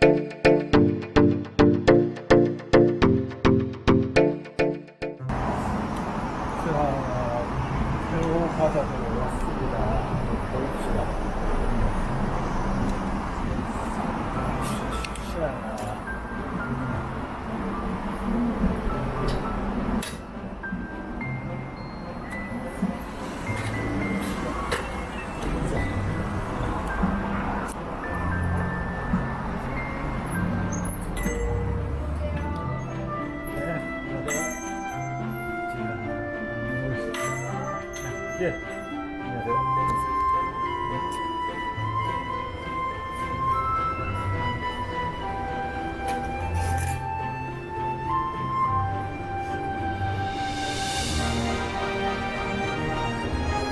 자,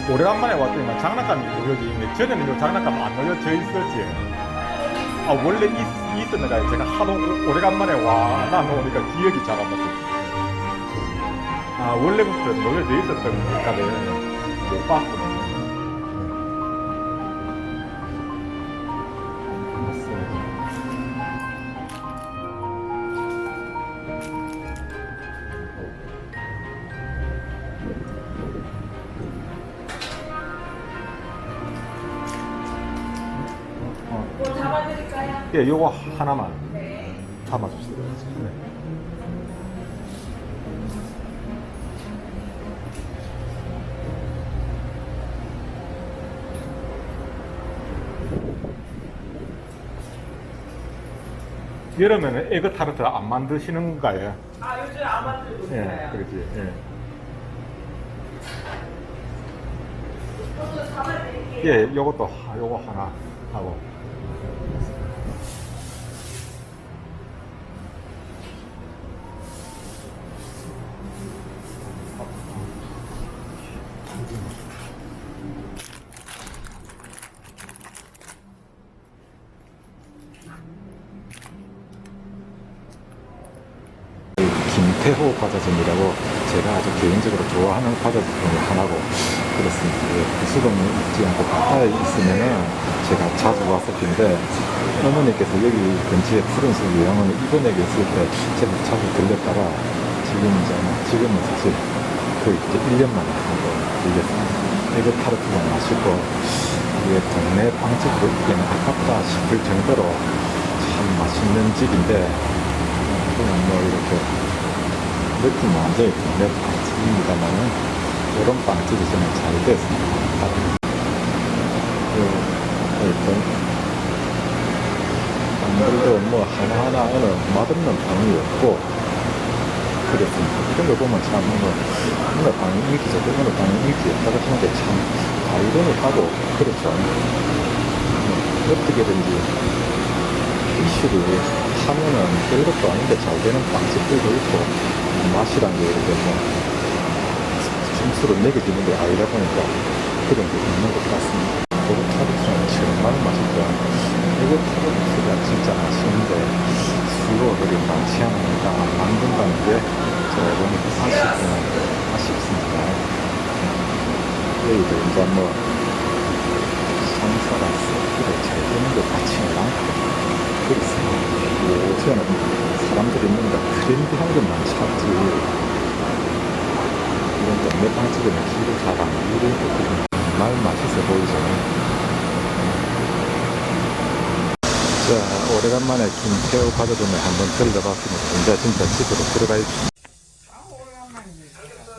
오래간만에 왔더니만 장난감이 여기 있는데 전에는 이 장난감 안 올려져 있었지. 아 원래 있, 있었는가 제가 하도 오- 오래간만에 와나 놓으니까 기억이 잘 안 났어요. 아 원래부터 놓여져 있었던 거니까 못 봤구나. 잡아드릴까요? 예, 요거 하나만 네. 담아주세요. 네. 여름에는 에그 타르트 안 만드시는가요? 아 요즘 아마도 예, 있어요. 그렇지. 예. 저도 잡아드릴게요. 예, 요것도 하- 요거 하나 하고. 태호 과자점이라고 제가 아주 개인적으로 좋아하는 과자점 중에 하나고 그렇습니다. 예, 부수동에 있지 않고 가까이 있으면은 제가 자주 왔었는데 어머니께서 여기 근처에 푸른숲 요양원에 입원해 계실 때 제가 자주 들렸다가 지금 이제 지금은 사실 거의 이제 1년 만에 한번 들렸습니다. 이거 타르트가 맛있고 이게 동네 빵집으로 있기에는 아깝다 싶을 정도로 참 맛있는 집인데 그냥 뭐 이렇게 느낌 완전히 동네 빵집입니다만은 이런 빵집이 저는 잘 됐습니다. 그, 하여튼 빵들도 뭐 하나하나 어느 맛없는 빵이 없고 그랬습니다. 이런 거 보면 참 뭔가 어느 빵이 인기 좋고 어느 빵이 인기 없다고 하는 게참 아이러니하고 그렇죠. 뭐 어떻게든지 이슈를 하면은 별것도 아닌데 잘 되는 빵집들도 있고 맛이란 게 이렇게 뭐 점수를 매겨지는 게 아니다 보니까 그런 게 있는 것 같습니다. 고급 타르트는 정말 맛있죠. 이거 타르트가 진짜 맛있는데 수요들이 많지 않으니까 안 만든다는 게 조금 아쉽구나, 아쉽습니다. 여기도 이제 뭐 상사가 서비를 잘 되는 것 같지는 않고 그렇습니다. 요새는 사람들이 뭔가 트렌디한 것만 찾지 이런 빵집에는 기를 잘안 이런 것들이 정말 맛있어 보이죠. 자, 오래간만에 김태우 과자점에 한번 들러봤습니다. 이제 진짜 집으로 들어가야지.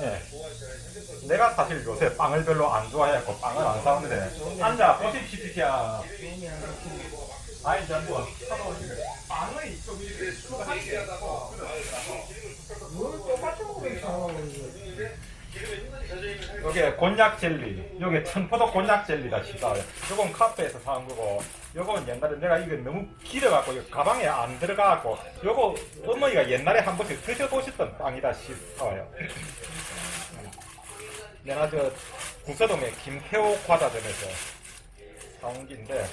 예. 내가 사실 요새 빵을 별로 안 좋아해갖고 빵을 안 사는데 앉아 보십시오야. 아이 뭐 빵을 좀 이렇게 요게 곤약 젤리, 요게 천포도 곤약 젤리다 싶어요. 요건 카페에서 사온 거고, 요건 옛날에 내가 이거 너무 길어갖고 이거 가방에 안 들어가갖고, 요거 어머니가 옛날에 한 번씩 드셔보셨던 빵이다 싶어요. 내가 저 국서동에 김태호 과자점에서 사온 긴데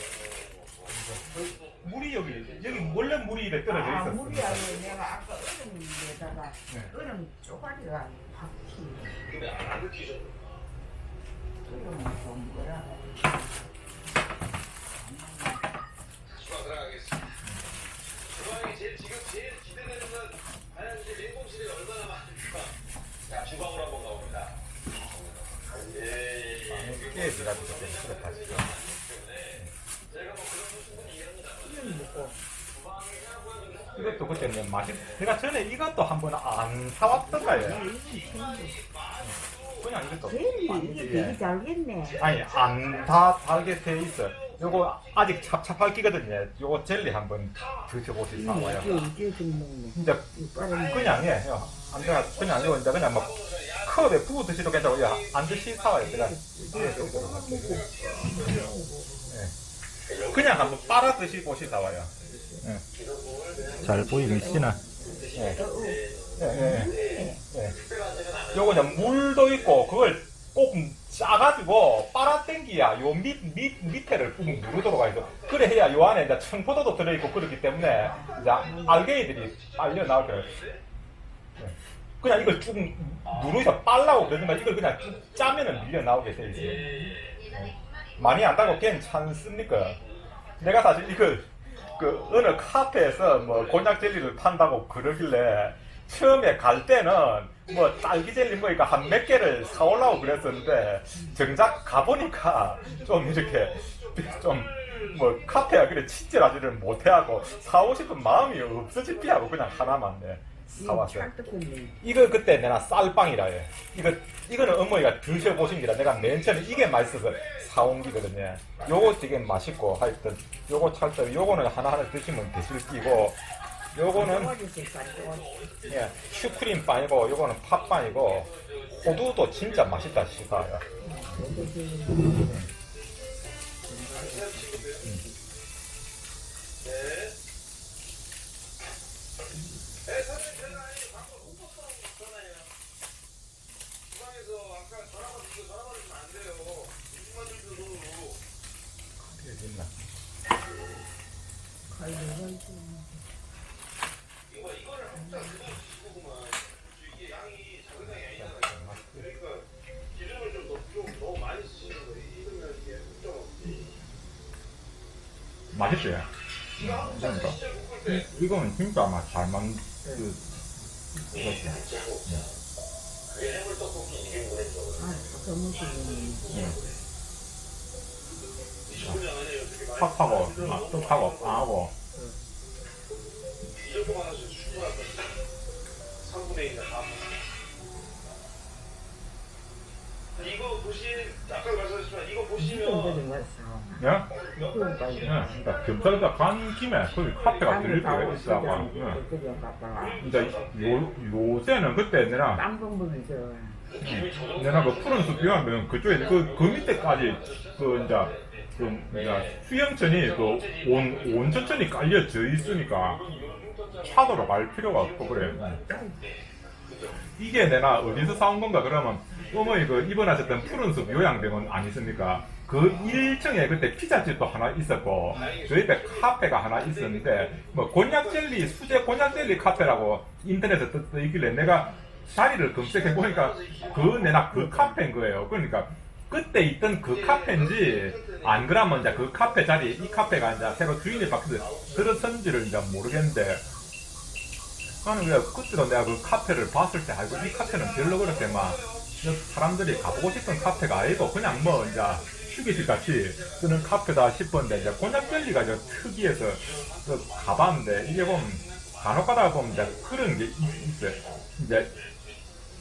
물이 여기 여기 원래 물이 이렇게 떨어져 아, 있었어. 물이 아니고 내가 아까 얼음에다가 네. 얼음 쪼가리가 바퀴 예, 제가 좀 그렇다. 이것도 그때 맛이 내가 전에 이것도 한번 안 사왔던가요? 그냥 이것도. 젤리 많이 이게 예. 되게 잘겠네. 아니 안다 달게 돼 있어. 요거 아직 찹찹할 끼거든요. 요거 젤리 한번 드셔보시기 바라요. 이게 이게 좀 먹네. 진짜 빠른 그냥 해. 요. 안 돼. 그냥 이거 이제 그냥 뭐 컵에 부어 드시도 괜찮고 야, 안 드시 사와요. 그냥 예. 그냥 한번 빨아 드시 보시다 와요. 예. 잘 보이시나? 예. 예, 예, 예. 요거 그냥 물도 있고 그걸 꼭 짜가지고 빨아당기야 요 밑, 밑, 밑에를 꾹 누르도록 하죠. 그래 해야 요 안에 이제 청포도도 들어있고 그렇기 때문에 이제 알게이들이 빨려 나올 거예요. 예. 그냥 이걸 쭉 누르셔 빨라고 그러지만 이걸 그냥 쭉 짜면은 밀려 나오게 돼 있어요. 예. 많이 안다고 괜찮습니까? 내가 사실 이걸 그 어느 카페에서 뭐 곤약 젤리를 판다고 그러길래 처음에 갈 때는 뭐 딸기 젤리 뭐니까 한 몇 개를 사오려고 그랬었는데 정작 가보니까 좀 이렇게 좀 뭐 카페가 그래 친절하지를 못해하고 사오고 싶은 마음이 없어지피 하고 그냥 하나만 내 사왔어요. 찰떡했네. 이거 그때 내가 쌀빵이라 해. 이거, 이거는 어머니가 드셔보신 기라 내가 맨 처음에 이게 맛있어서 사온 기거든요. 요거 되게 맛있고 하여튼 요거 찰떡, 요거는 하나하나 드시면 드실 끼고 요거는. 예, 슈크림 빵이고 요거는 팥빵이고 호두도 진짜 맛있다 싶어요. 있나? 맛있어요. 그러니까 이거는 진짜 맛잘 만든 그. 아, 좋네. 팍하고 맛도 빵하고 3분의 1 다. 이거 보시, 아까 말씀하셨지만 이거 보시면. 예? 이건 빨리. 예, 그러니까 간 김에 거기 카페가 들릴 수가 있다고. 예. 갔다가 이제 요, 요새는 그때 내가 내가 그 푸른 숲 비하면 그쪽에 그, 그 밑에까지 그 이제 그 이제 수영천이 그 온 온천천이 깔려 져 있으니까 차도로 갈 필요가 없고 그래. 이게 내가 어디서 사온 건가 그러면 어머니 그 입원하셨던 푸른숲 요양병원 아니십니까? 그 1층에 그때 피자집도 하나 있었고 그 옆에 카페가 하나 있었는데 뭐 곤약 젤리 수제 곤약 젤리 카페라고 인터넷에 떠, 떠 있길래 내가 자리를 검색해 보니까 그 내가 그 카페인 거예요. 그러니까 그때 있던 그 카페인지 안 그러면 이제 그 카페 자리 이 카페가 이제 새로 주인이 바뀌어서 들어선지를 이제 모르겠는데 나는 왜 그때도 내가 그 카페를 봤을 때 아이고 이 카페는 별로 그렇게 막 사람들이 가보고 싶은 카페가 아니고 그냥 뭐 이제 휴게실 같이 쓰는 카페다 싶었는데 이제 곤약 젤리가 저 특이해서 그 가봤는데 이게 보면 간혹 가다가 보면 이제 그런 게 있- 있어요. 이제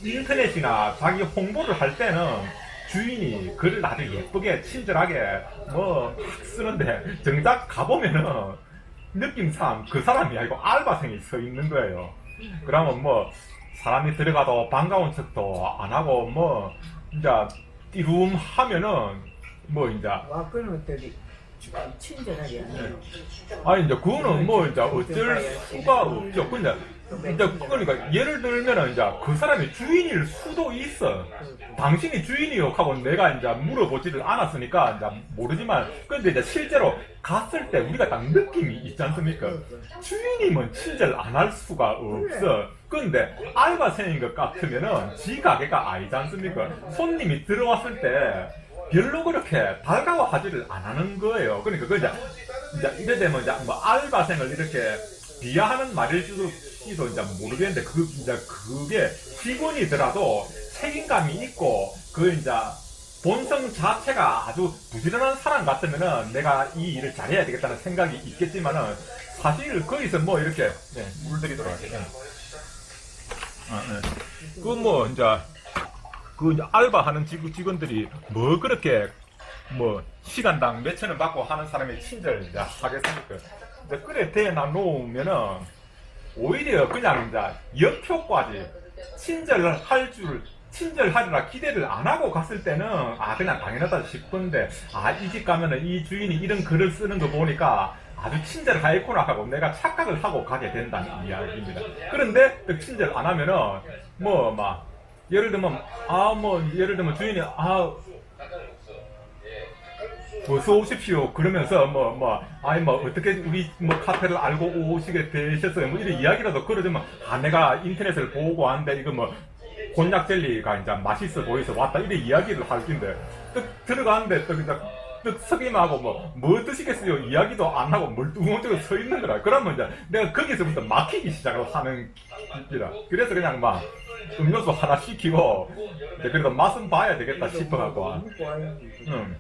인터넷이나 자기 홍보를 할 때는 주인이 글을 아주 예쁘게 친절하게 뭐막 쓰는데 정작 가보면은 느낌상 그 사람이 아니고 알바생이 서 있는 거예요. 그러면 뭐 사람이 들어가도 반가운 척도 안 하고 뭐 이제 띠룸 하면은 뭐 이제 와 그런 것들이 친절하게 하네. 아니 이제 그거는 뭐 이제 어쩔 수가 없죠. 근데 이제 그러니까 예를 들면은 이제 그 사람이 주인일 수도 있어. 당신이 주인이요 하고 내가 이제 물어보지를 않았으니까 이제 모르지만 근데 이제 실제로 갔을 때 우리가 딱 느낌이 있지 않습니까? 주인이면 친절 안 할 수가 없어. 근데 알바생인 것 같으면은 지 가게가 아니지 않습니까? 손님이 들어왔을 때 별로 그렇게 달가워하지를 안 하는 거예요. 그러니까 그 이제 이제 이래 되면 이제 뭐 알바생을 이렇게 비하하는 말일지도 이도 이제 모르겠는데 그 이제 그게 직원이더라도 책임감이 있고 그 이제 본성 자체가 아주 부지런한 사람 같으면은 내가 이 일을 잘해야 되겠다는 생각이 있겠지만은 사실 거기서 뭐 이렇게 네, 물들이도록 할게요. 아, 네. 그뭐 이제 그 이제 알바하는 직- 직원들이 뭐 그렇게 뭐 시간당 몇 천 원 받고 하는 사람의 친절 이제 하겠습니까? 이제 그래 대놔 놓으면은 오히려 그냥 이제 역효과지 친절을 할줄 친절하리라 기대를 안 하고 갔을 때는 아 그냥 당연하다 싶은데 아 이 집 가면은 이 주인이 이런 글을 쓰는 거 보니까 아주 친절하겠구나 하고 내가 착각을 하고 가게 된다는 이야기입니다. 그런데 또 친절 안 하면은 뭐 막 예를 들면 아 뭐 예를 들면 주인이 아 어서 오십시오. 그러면서 뭐 뭐 아니 뭐 어떻게 우리 뭐 카페를 알고 오시게 되셨어요. 뭐 이런 이야기라도 걸어주면 아 내가 인터넷을 보고 왔는데 이거 뭐 곤약 젤리가 이제 맛있어 보여서 왔다 이런 이야기를 할 텐데 뜩 들어가는데 또 그냥 뜩 서기만 하고 뭐뭐 드시겠어요 이야기도 안 하고 멀뚱멀뚱 서 있는 거라 그러면 이제 내가 거기서부터 막히기 시작을 하는 기라 그래서 그냥 막 음료수 하나 시키고 이제 그래도 맛은 봐야 되겠다 싶어갖고. 응.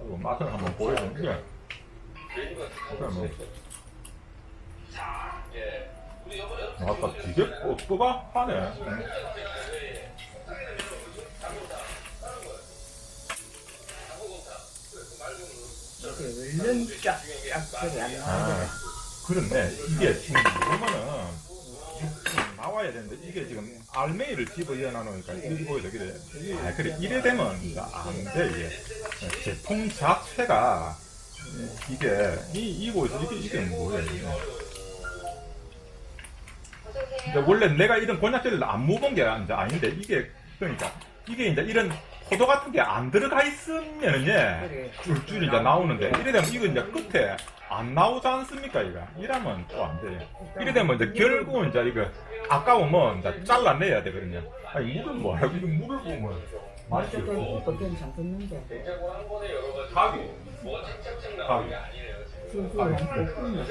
아이고, 맛을 한번 보여주는 게. 그래, 뭐. 아까 되게 뻑뻑하 하네. 응. 이렇게 얼른 쫙쫙 안 아. 그렇네. 이게 지금 보면은 나와야 되는데 이게 지금 알맹이를 집어 이어놔놓으니까 이거 저기 돼. 아, 그래. 이래 되면 이거 안 돼, 이게. 제품 자체가 이게 이 이거에서 이게 이게 뭐예요? 이게. 이제 원래 내가 이런 곤약젤리를 안 먹은 게 이제 아닌데 이게 그러니까 이게 이제 이런 포도 같은 게 안 들어가 있으면은 예 그래. 줄줄이 이제 나오는데 이래 되면 이거 이제 끝에 안 나오지 않습니까 이거? 이러면 또 안 돼요. 이래 되면 이제 결국은 이제 이거 아까우면 이제 잘라내야 되거든요 아니 물을 뭐하고? 이거 물을 보면. 맛이 맛도 없고 또 괜찮겠는데. 가위. 가위. 술술 안 끓는.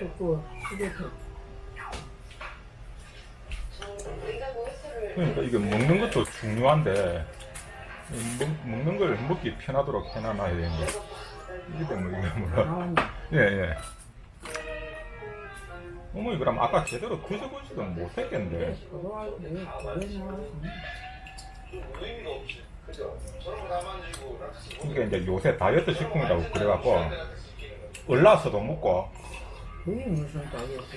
굽고 시계도 그러니까 이게 먹는 것도 중요한데. 이 먹, 먹는 걸 먹기 편하도록 해놔놔야 되는데 이게 되면 이게 뭐라. 예예 어머니 그럼 아까 제대로 드셔보지도 못했겠는데 락스 이게 이제 요새 다이어트 식품이라고 그래갖고 얼라서도 먹고 그게 무슨 다이어트.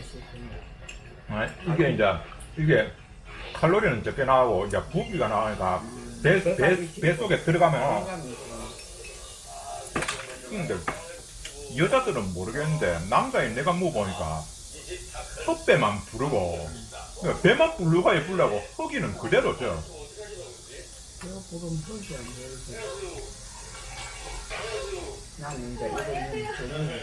아, 이게 이제 이게 칼로리는 적게 나오고 이제 부피가 나오니까 배, 배, 배 속에 들어가면 건강이 근데 여자들은 모르겠는데 남자인 내가 먹어보니까 헛배만 부르고 그러니까 배만 불러가야 불라고 허기는 그대로죠 그거 부르면 헐지 안 되지. 나는 이제 이거는 저는